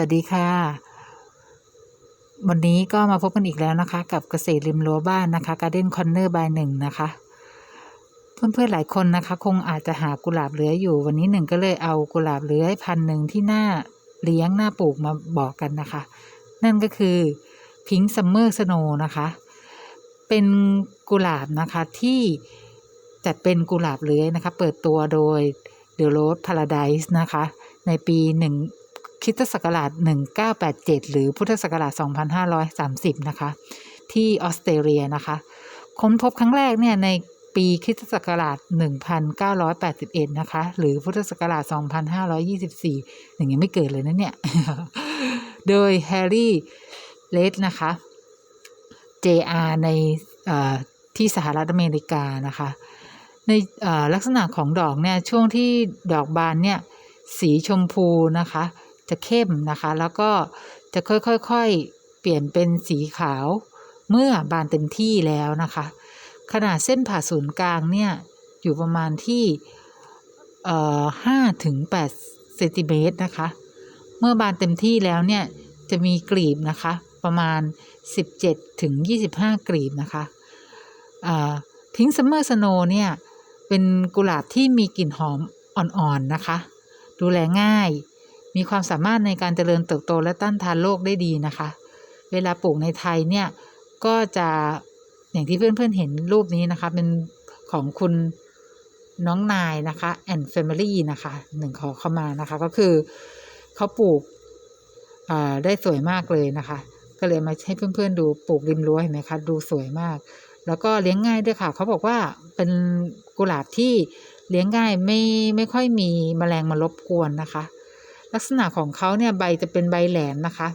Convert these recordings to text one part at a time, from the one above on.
วัสดีค่ะ วันนี้ก็มาพบกันอีกแล้วนะคะ กับเกษตรริมรั้วบ้านนะคะ Garden Corner by หนึ่งนะคะ เพื่อนๆหลายคนนะคะ คงอาจจะหากุหลาบเลื้อยอยู่ วันนี้หนึ่งก็เลยเอากุหลาบเลื้อยพันหนึ่งที่หน่าเลี้ยงหน่าปลูกมาบอกกันนะคะ นั่นก็คือพิง k ์ซัมเมอร์สโนนะคะ เป็นกุหลาบนะคะที่จัดเป็นกุหลาบเลื้อยนะคะ เปิดตัวโดย The Rose Paradise นะคะ ในปีหนึ่ง คริสตศักราช 1987 หรือพุทธศักราช 2530 นะคะ ที่ออสเตรเลียนะคะ ค้นพบครั้งแรกเนี่ยในปีคริสตศักราช 1981 นะคะ หรือพุทธศักราช 2524 อย่างยังไม่เกิดเลยนะเนี่ย โดยแฮร์รี่ เลดนะคะ JR ในที่สหรัฐอเมริกานะคะ ในลักษณะของดอกเนี่ย ช่วงที่ดอกบานเนี่ย สีชมพูนะคะ จะเข้มนะคะ แล้วก็จะค่อยๆ เปลี่ยนเป็นสีขาวเมื่อบานเต็มที่แล้วนะคะ ขนาดเส้นผ่าศูนย์กลางเนี่ยอยู่ประมาณที่ห้าถึงแปดเซนติเมตรนะคะ เมื่อบานเต็มที่แล้วเนี่ยจะมีกลีบนะคะ ประมาณ 17ถึง25 กลีบนะคะพิง k ์ซัมเมอร์สโนเนี่ยเป็นกุหลาบที่มีกลิ่นหอมอ่อนๆนะคะ ดูแลง่าย มีความสามารถในการเจริญเติบโตและต้านทานโรคได้ดีนะคะ เวลาปลูกในไทยเนี่ยก็จะอย่างที่เพื่อนๆเห็นรูปนี้นะคะเป็นของคุณน้องนายนะคะ and family นะคะหนึ่งขอเข้ามานะคะ ก็คือเขาปลูกได้สวยมากเลยนะคะ ก็เลยมาให้เพื่อนๆดูปลูกริมรั้วเห็นไหมคะดูสวยมาก แล้วก็เลี้ยงง่ายด้วยค่ะเขาบอกว่าเป็นกุหลาบที่เลี้ยงง่ายไม่ไม่ค่อยมีแมลงมารบกวนนะคะ ลักษณะของเขาเนี่ยใบจะเป็นใบแหลมนะคะ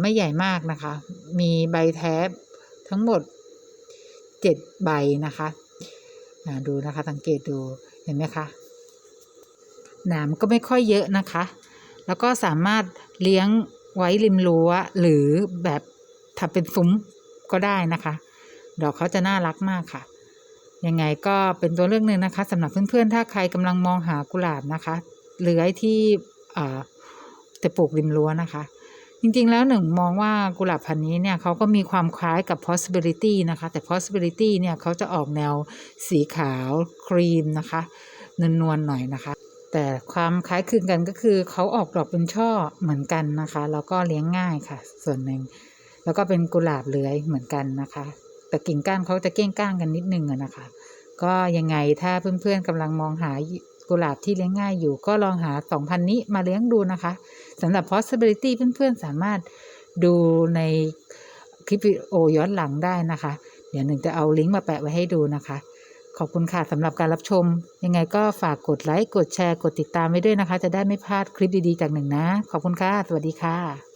ไม่ใหญ่มากนะคะ มีใบแทบทั้งหมดเจ็ดใบนะคะดูนะคะสังเกตดูเห็นไหมคะหนามก็ไม่ค่อยเยอะนะคะ แล้วก็สามารถเลี้ยงไว้ริมรั้วหรือแบบทำเป็นซุ้มก็ได้นะคะ ดอกเขาจะน่ารักมากค่ะ ยังไงก็เป็นตัวเลือกหนึ่งนะคะสำหรับเพื่อนๆ ถ้าใครกำลังมองหากุหลาบนะคะเลื้อยที่ จะปลูกริมรั้วนะคะ จริงๆแล้วหนึ่งมองว่ากุหลาบพันนี้เนี่ยเขาก็มีความคล้ายกับ possibility นะคะ แต่ possibility เนี่ยเขาจะออกแนวสีขาวครีมนะคะนวลๆหน่อยนะคะ แต่ความคล้ายคลึงกันก็คือเขาออกดอกเป็นช่อเหมือนกันนะคะ แล้วก็เลี้ยงง่ายค่ะ ส่วนหนึ่งแล้วก็เป็นกุหลาบเลื้อยเหมือนกันนะคะ แต่กิ่งก้านเขาจะเก้งก้างกันนิดนึงนะคะ ก็ยังไงถ้าเพื่อนๆกำลังมองหา กุหลาบที่เลี้ยงง่ายอยู่ก็ลองหาสองพันนี้มาเลี้ยงดูนะคะสำหรับ possibility เพื่อนๆ สามารถดูในคลิปวิดีโอย้อนหลังได้นะคะ เดี๋ยวหนึ่งจะเอาลิงก์มาแปะไว้ให้ดูนะคะ ขอบคุณค่ะสำหรับการรับชม ยังไงก็ฝากกดไลค์ กดแชร์ กดติดตามไว้ด้วยนะคะ จะได้ไม่พลาดคลิปดีๆจากหนึ่งนะ ขอบคุณค่ะ สวัสดีค่ะ